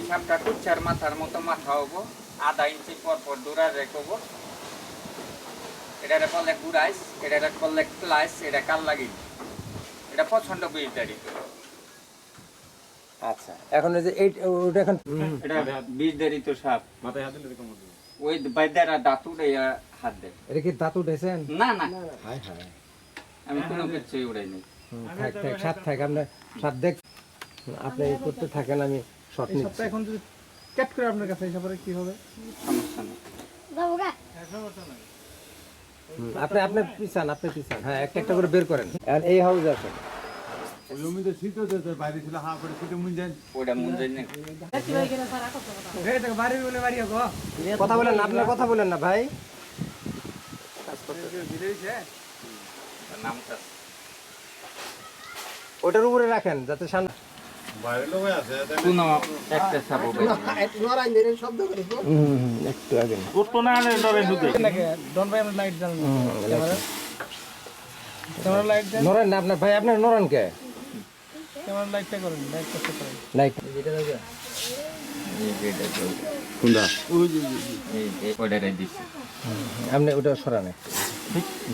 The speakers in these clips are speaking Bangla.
এই সাপটা কুচ্ছার মাথার মতো মাথা হব আধা ইঞ্চি পর পর দূরা রেখবো। এটারে বলে গুড়াইস এটারে বলে ক্লাইস এটা কাল লাগি? এটা পছন্দ বিজদারিত আচ্ছা এখন এই যে ওটা এখন এটা বিজদারিত সাপ। মাথায় হাত দিলে এরকম ওই বাইদারা দাঁতু দেয়া হাত দেয়। এটা কি দাঁত না না। হায় হায়। আমি কোনো থাক থাক থাক দেখ আপনি করতে থাকেন আমি শর্ট এই সপ্তাহে এখন যদি ক্যাট করে আপনার কাছে হিসাবে কি হবে? সমস্যা নেই। আপনি আপনি পিছান আপনি পিছান। হ্যাঁ একটা একটা করে বের করেন। আর এই হাউস আছে। ওই জমিতে শীত হতে হতে বাইরে ছিল হা করে শীতে মুন ওটা মন না। বলে বাড়ি কথা বলেন না আপনার কথা বলেন না ভাই। নামটা। ওটার উপরে রাখেন যাতে সামনে বাইরে লোক আছে কোনো একটা সাপ হবে হুম, হুম, একটু আগে না। ডন ভাই আমরা লাইট জ্বালানো ক্যামেরা? ক্যামেরা লাইট দেন নরেন না আপনার ভাই আপনার নরেন কে? ক্যামেরা লাইটটা করেন লাইট করতে করেন। কোনটা? ওটা দিচ্ছি। আপনি ওটা সরান একটু।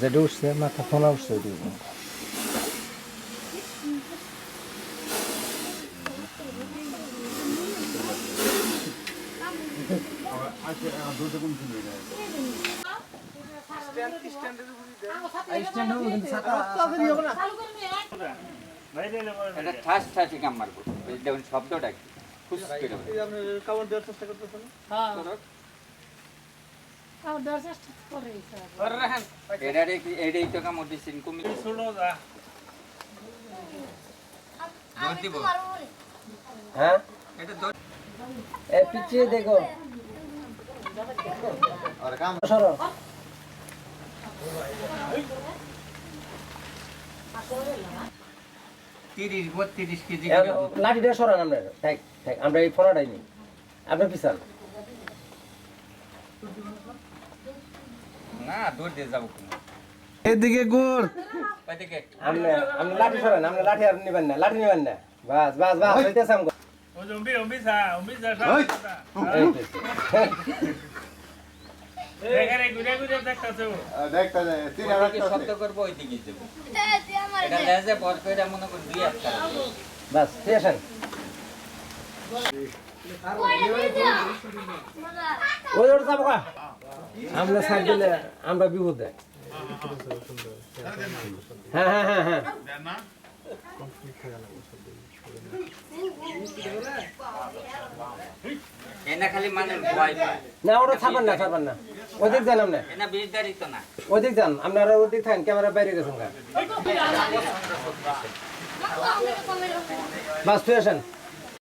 যেটা উঠছে মাথা ফোনা উঠছে এটা ঠাস ঠাসি কাম মারবো দেখুন শব্দটা কি কামড় দেওয়ার চেষ্টা করতেছেন হ্যাঁ? এ পিছিয়ে দেখো। সরো। তিরিশ বত্রিশ কেজি লাঠিটা সরান আপনার থাক থাক আমরা এই ফোনাটাই নিই। আপনি পিছান। না দৌড় দিয়ে যাব এদিকে ওইদিকে আপনি আপনি লাঠি সরান আপনি লাঠি আর নেবেন না লাঠি নেবেন না। বাস বাস বাস হইতেছে মনে বাস ঠিক আছেন ওই যাব আমরা সাইড দিলে আমরা বিপদে হ্যাঁ হ্যাঁ হ্যাঁ হ্যাঁ না ওটা ছাপান না ছাপান না। ওদিক যান আপনি। এনা ওদিক যান আপনারা ওদিক থাকেন ক্যামেরা বাইরে গেছেন বাস তুই আসেন।